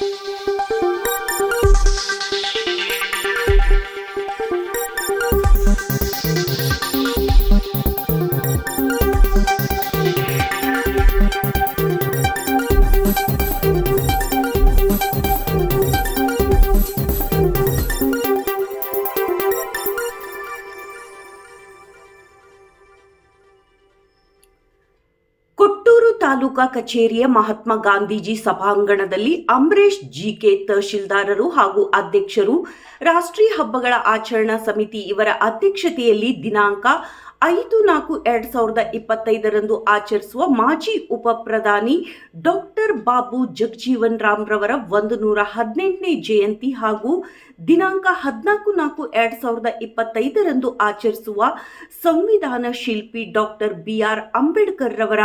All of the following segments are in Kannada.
ಕೊಟ್ಟೂರು ತಾಲೂಕಾ ಕಚೇರಿಯ ಮಹಾತ್ಮ ಗಾಂಧೀಜಿ ಸಭಾಂಗಣದಲ್ಲಿ ಅಂಬರೀಶ್ ಜಿಕೆ ತಹಶೀಲ್ದಾರರು ಹಾಗೂ ಅಧ್ಯಕ್ಷರು ರಾಷ್ಟ್ರೀಯ ಹಬ್ಬಗಳ ಆಚರಣಾ ಸಮಿತಿ ಇವರ ಅಧ್ಯಕ್ಷತೆಯಲ್ಲಿ ದಿನಾಂಕ ಐದು ನಾಲ್ಕು ಎರಡ್ ಸಾವಿರದ ಇಪ್ಪತ್ತೈದರಂದು ಆಚರಿಸುವ ಮಾಜಿ ಉಪ ಪ್ರಧಾನಿ ಡಾಕ್ಟರ್ ಬಾಬು ಜಗಜೀವನ್ ರಾಮ್ ರವರ ಒಂದು ನೂರ ಹದಿನೆಂಟನೇ ಜಯಂತಿ ಹಾಗೂ ದಿನಾಂಕ ಹದಿನಾಲ್ಕು ನಾಲ್ಕು ಎರಡ್ ಸಾವಿರದ ಇಪ್ಪತ್ತೈದರಂದು ಆಚರಿಸುವ ಸಂವಿಧಾನ ಶಿಲ್ಪಿ ಡಾಕ್ಟರ್ ಬಿ ಆರ್ ಅಂಬೇಡ್ಕರ್ ರವರ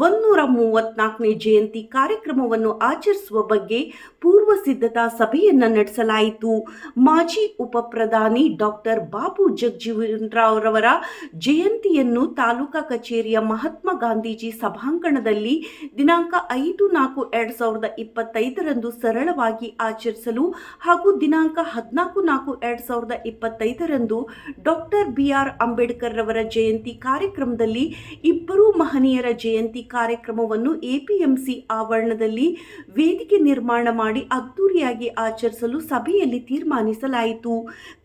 ಒಂದೂರ ಮೂವತ್ನಾಲ್ಕನೇ ಜಯಂತಿ ಕಾರ್ಯಕ್ರಮವನ್ನು ಆಚರಿಸುವ ಬಗ್ಗೆ ಪೂರ್ವ ಸಿದ್ಧತಾ ಸಭೆಯನ್ನು ನಡೆಸಲಾಯಿತು. ಮಾಜಿ ಉಪ ಪ್ರಧಾನಿ ಡಾಕ್ಟರ್ ಬಾಬು ಜಗಜೀವನ್ ರಾವ್ ರವರ ಜಯಂತಿಯನ್ನು ತಾಲೂಕಾ ಕಚೇರಿಯ ಮಹಾತ್ಮ ಗಾಂಧೀಜಿ ಸಭಾಂಗಣದಲ್ಲಿ ದಿನಾಂಕ ಐದು ನಾಲ್ಕು ಎರಡ್ ಸಾವಿರದ ಇಪ್ಪತ್ತೈದರಂದು ಸರಳವಾಗಿ ಆಚರಿಸಲು ಹಾಗೂ ದಿನಾಂಕ ಹದಿನಾಲ್ಕು ನಾಲ್ಕು ಎರಡ್ ಸಾವಿರದ ಇಪ್ಪತ್ತೈದರಂದು ಡಾಕ್ಟರ್ ಬಿ ಆರ್ ಅಂಬೇಡ್ಕರ್ ರವರ ಜಯಂತಿ ಕಾರ್ಯಕ್ರಮದಲ್ಲಿ ಇಬ್ಬರೂ ಮಹನೀಯರ ಜಯಂತಿ ಕಾರ್ಯಕ್ರಮವನ್ನು ಎಪಿಎಂಸಿ ಆವರಣದಲ್ಲಿ ವೇದಿಕೆ ನಿರ್ಮಾಣ ಮಾಡಿ ಅದ್ದೂರಿಯಾಗಿ ಆಚರಿಸಲು ಸಭೆಯಲ್ಲಿ ತೀರ್ಮಾನಿಸಲಾಯಿತು.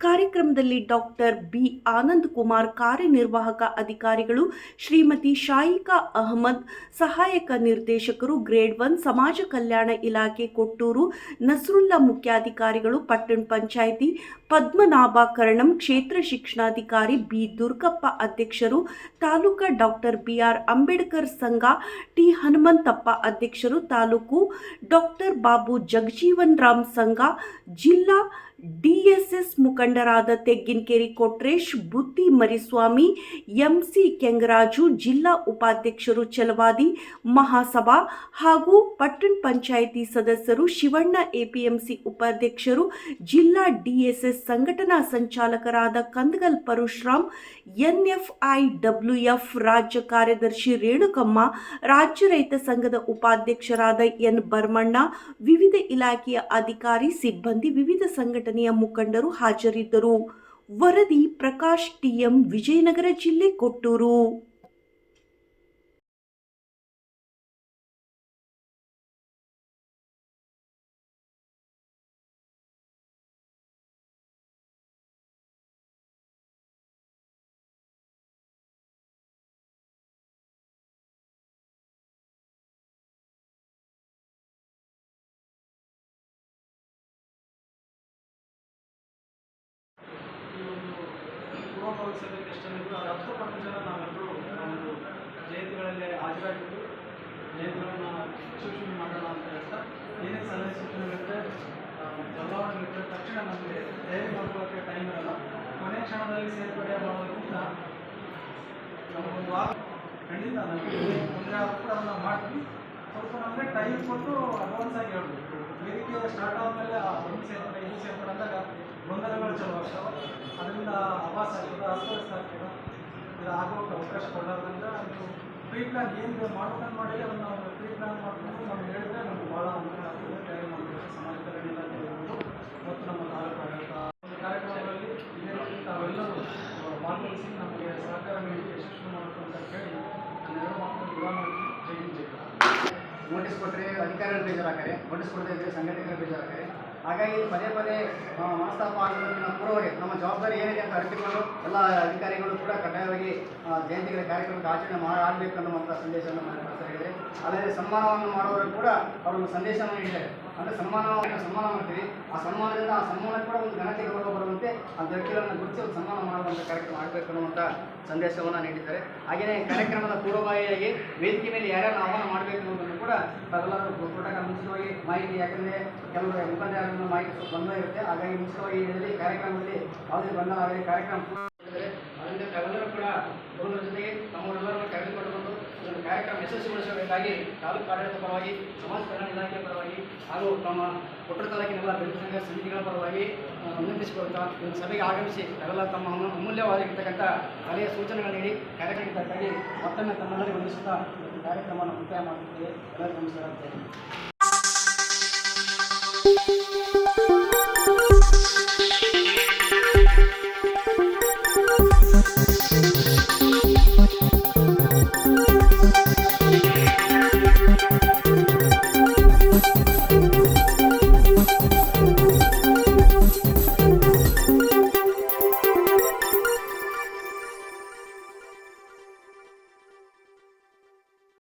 ಕಾರ್ಯಕ್ರಮದಲ್ಲಿ ಡಾಕ್ಟರ್ ಬಿ. ಆನಂದ್ ಕುಮಾರ್ ಕಾರ್ಯನಿರ್ವಾಹಕ ಅಧಿಕಾರಿಗಳು ಶ್ರೀಮತಿ ಶಾಯಿಕಾ ಅಹಮದ್, ಸಹಾಯಕ ನಿರ್ದೇಶಕರು ಗ್ರೇಡ್ ಒನ್ ಸಮಾಜ ಕಲ್ಯಾಣ ಇಲಾಖೆ ಕೊಟ್ಟೂರು, ನಸರುಲ್ಲಾ ಮುಖ್ಯಾಧಿಕಾರಿಗಳು ಪಟ್ಟಣ ಪಂಚಾಯಿತಿ ಪದ್ಮನಾಭ ಕರಣಂ ಕ್ಷೇತ್ರ ಶಿಕ್ಷಣಾಧಿಕಾರಿ ಬಿ. ದುರ್ಗಪ್ಪ ಅಧ್ಯಕ್ಷರು, ತಾಲೂಕಾ ಡಾಕ್ಟರ್ ಬಿಆರ್ ಅಂಬೇಡ್ಕರ್ ಸಂಘ ಟಿ ಹನುಮಂತಪ್ಪ ಅಧ್ಯಕ್ಷರು ತಾಲೂಕು ಡಾಕ್ಟರ್ ಬಾಬು ಜಗಜೀವನ್ ರಾಮ್ ಸಂಘ, ಜಿಲ್ಲಾ ಡಿಎಸ್ಎಸ್ ಮುಖಂಡರಾದ ತೆಗ್ಗಿನಕೇರಿ ಕೊಟ್ರೇಶ್ ಬುದ್ಧಿ ಮರಿಸ್ವಾಮಿ, ಎಂಸಿ ಕೆಂಗರಾಜು, ಜಿಲ್ಲಾ ಉಪಾಧ್ಯಕ್ಷರು ಚಲವಾದಿ ಮಹಾಸಭಾ ಹಾಗೂ ಪಟ್ಟಣ ಪಂಚಾಯಿತಿ ಸದಸ್ಯರು ಶಿವಣ್ಣ, ಎಪಿಎಂಸಿ ಉಪಾಧ್ಯಕ್ಷರು, ಜಿಲ್ಲಾ ಡಿಎಸ್ಎಸ್ ಸಂಘಟನಾ ಸಂಚಾಲಕರಾದ ಕಂದಗಲ್ ಪರಶುರಾಮ್ ಎನ್ಎಫ್ಐ ಡಬ್ಲ್ಯೂಎಫ್ ರಾಜ್ಯ ಕಾರ್ಯದರ್ಶಿ ರೇಣುಕಮ್ಮ, ರಾಜ್ಯ ರೈತ ಸಂಘದ ಉಪಾಧ್ಯಕ್ಷರಾದ ಎನ್ ಬರ್ಮಣ್ಣ, ವಿವಿಧ ಇಲಾಖೆಯ ಅಧಿಕಾರಿ, ಸಿಬ್ಬಂದಿ, ವಿವಿಧ ಸಂಘಟನೆಯ ಮುಖಂಡರು ಹಾಜರಿದ್ದರು. ವರದಿ ಪ್ರಕಾಶ್ ಟಿಎಂ ವಿಜಯನಗರ ಜಿಲ್ಲೆ, ಕೊಟ್ಟೂರು. ಪೂರ್ವಭಾವಿ ಸಭೆಗೆ ಎಷ್ಟೊಂದಿದ್ರು ಅದು ಹತ್ತು ಪರ್ಸೆಂಟ್ ಜನ ನಾವೆಲ್ಲರೂ ಒಂದು ಜಯಂತಿಗಳಲ್ಲಿ ಹಾಜರಾಗಿದ್ದು, ಜಯಂತಿಗಳನ್ನು ಯಶಸ್ವಿ ಮಾಡೋಣ ಅಂತ ಹೇಳ್ತಾ, ಏನೇ ಸಲಹೆ ಸೂಚನೆಗಳಿದ್ರೆ ಬದಲಾವಣೆಗಳಿದ್ರೆ ತಕ್ಷಣ ನಮಗೆ ತಯಾರಿ ಮಾಡ್ಕೊಳ್ಳೋಕ್ಕೆ ಟೈಮ್ ಇರಲ್ಲ. ಕೊನೆ ಕ್ಷಣದಲ್ಲಿ ಸೇರ್ಪಡೆ ಮಾಡೋದಕ್ಕಿಂತ ನಮಗೊಂದು ವಾರ ಖಂಡಿತ ನಮಗೆ ತೊಂದರೆ ಆದರೂ ಅದನ್ನು ಮಾಡ್ತೀವಿ. ಸ್ವಲ್ಪ ನಮಗೆ ಟೈಮ್ ಕೊಟ್ಟು ಅಡ್ವಾನ್ಸ್ ಆಗಿ ಹೇಳ್ಬೇಕು. ವೇದಿಕೆ ಸ್ಟಾರ್ಟ್ ಆದಮೇಲೆ ಒಂದು ಸೇರ್ಪಡೆ ಇದು ಸೇರ್ಪಡೆ ಅಂದಾಗ ಗೊಂದಲಗಳು ಚಲೋ ಆಗ್ತಾವೆ ಅದರಿಂದ ಆವಾಸ ಆಗ್ತದೆ ಅಸ್ತವ್ಯಸ್ತ ಆಗ್ತದೆ ಇದು ಆಗೋಕ್ಕೆ ಅವಕಾಶ ಕೊಡೋದ್ರಿಂದ ಪ್ರೀ ಪ್ಲಾನ್ ಏನು ಮಾಡ್ಕೊಂಡು ಮಾಡಿ ಅದನ್ನು ನಾವು ಪ್ರೀ ಪ್ಲಾನ್ ಮಾಡಿಕೊಂಡು ನಾವು ಹೇಳಿದ್ರೆ ನಮ್ಗೆ ಭಾಳ ಅನುಕೂಲ ಆಗ್ತದೆ. ತಯಾರಿ ಮಾಡಬೇಕು ಸಮಾಜ ಕಲ್ಯಾಣ ಇಲಾಖೆ ಇರ್ಬೋದು ಮತ್ತು ನಮ್ಮ ತಾಲೂಕು ಆಡಳಿತ ಒಂದು ಕಾರ್ಯಕ್ರಮಗಳಲ್ಲಿ ಇದೇ ತಾವೆಲ್ಲರೂ ಭಾಗವಹಿಸಿ ನಮಗೆ ಸಹಕಾರ ನೀಡಿ ಯಶಸ್ವಿ ಮಾಡಬೇಕು ಅಂತ ಕೇಳಿ ನಾನು ಮಾತನ್ನು ದೂರ ಮಾಡ್ತೀನಿ ಜೈ ಹಿಂದ್, ಜೈ. ನೋಟಿಸ್ ಕೊಟ್ಟರೆ ಅಧಿಕಾರಿಗಳು ಬೇಜಾರಾಗ್ತಾರೆ. ನೋಟಿಸ್ ಕೊಡದೇ ಇದ್ದರೆ ಸಂಘಟನೆಗಳು ಬೇಜಾರಾಗ್ತಾರೆ. ಹಾಗಾಗಿ ಪದೇ ಪದೇ ಮನಸ್ತಾಪ ಆಗೋದಕ್ಕಿಂತ ಪೂರ್ವವಾಗಿ ನಮ್ಮ ಜವಾಬ್ದಾರಿ ಏನಿದೆ ಅಂತ ಅರಿತುಕೊಂಡು ಎಲ್ಲ ಅಧಿಕಾರಿಗಳು ಕೂಡ ಕಡ್ಡಾಯವಾಗಿ ಜಯಂತಿಗಳ ಕಾರ್ಯಕ್ರಮಕ್ಕೆ ಆಚರಣೆ ಮಾಡಬೇಕು ಅನ್ನುವಂಥ ಸಂದೇಶವನ್ನು ಮಾಡಿದ್ದಾರೆ ಅಲ್ಲದೆ ಸನ್ಮಾನವನ್ನು ಮಾಡುವವರು ಕೂಡ ಅವರು ಸಂದೇಶವನ್ನು ನೀಡಿದ್ದಾರೆ. ಅಂದರೆ ಸನ್ಮಾನ ಸನ್ಮಾನ ಮಾಡ್ತೀವಿ ಆ ಸನ್ಮಾನದಿಂದ ಆ ಸನ್ಮಾನ ಕೂಡ ಒಂದು ಘನತೆ ಗೌರವ ಬರುವಂತೆ ಆ ವ್ಯಕ್ತಿಗಳನ್ನು ಗುರುತಿಸಿ ಒಂದು ಸನ್ಮಾನ ಮಾಡುವಂಥ ಕಾರ್ಯಕ್ರಮ ಆಗಬೇಕು ಅನ್ನುವಂಥ ಸಂದೇಶವನ್ನು ನೀಡಿದ್ದಾರೆ ಹಾಗೆಯೇ ಕಾರ್ಯಕ್ರಮದ ಪೂರ್ವಭಾವಿಯಾಗಿ ವೇದಿಕೆ ಮೇಲೆ ಯಾರ್ಯಾರು ಆಹ್ವಾನ ಮಾಡಬೇಕು ಅನ್ನೋದನ್ನು ಕೂಡ ತಾವೆಲ್ಲರೂ ಕೊಟ್ಟಾಗ ಮುಂಚಿತವಾಗಿ ಮಾಹಿತಿ, ಯಾಕಂದರೆ ಕೆಲವರು ಮುಖಂಡರನ್ನು ಮಾಹಿತಿ ಸ್ವಲ್ಪ ಗೊಂದಲ ಇರುತ್ತೆ ಹಾಗಾಗಿ ಮುಂಚಿತವಾಗಿ ಇದರಲ್ಲಿ ಕಾರ್ಯಕ್ರಮದಲ್ಲಿ ಯಾವುದೇ ಬಂದ ಕಾರ್ಯಕ್ರಮ. ಅದರಿಂದ ತಾವೆಲ್ಲರೂ ಕೂಡ ಬರುವುದರ ಜೊತೆಗೆ ತಮ್ಮವರೆಲ್ಲರನ್ನು ಕರೆದುಕೊಂಡು ಬಂದು ಕಾರ್ಯಕ್ರಮ ಯಶಸ್ವಿಗೊಳಿಸಬೇಕಾಗಿ ತಾಲೂಕು ಆಡಳಿತ ಪರವಾಗಿ, ಸಮಾಜ ಕಲ್ಯಾಣ ಇಲಾಖೆ ಪರವಾಗಿ ಹಾಗೂ ತಮ್ಮ ಕೊಟ್ಟರ ತಾಲೂಕಿನ ಎಲ್ಲ ದಲಿತ ಸಂಘ ಸಮಿತಿಗಳ ಪರವಾಗಿ ವಿನಂತಿಸಿಕೊಳ್ತಾ ಒಂದು ಸಭೆಗೆ ಆಗಮಿಸಿ ಅವೆಲ್ಲ ತಮ್ಮ ಅಮೂಲ್ಯವಾಗಿರ್ತಕ್ಕಂಥ ಸಲಹೆ ಸೂಚನೆಗಳು ನೀಡಿ ಕಾರ್ಯಕ್ರಮಕ್ಕಾಗಿ ಮತ್ತೊಮ್ಮೆ ತಮ್ಮಲ್ಲಿ ವಂದಿಸುತ್ತಾ ಕಾರ್ಯಕ್ರಮವನ್ನು ಮುಕ್ತಾಯ ಮಾಡುತ್ತೇವೆ. ಎಲ್ಲರಿಗೂ ನಮಸ್ಕಾರ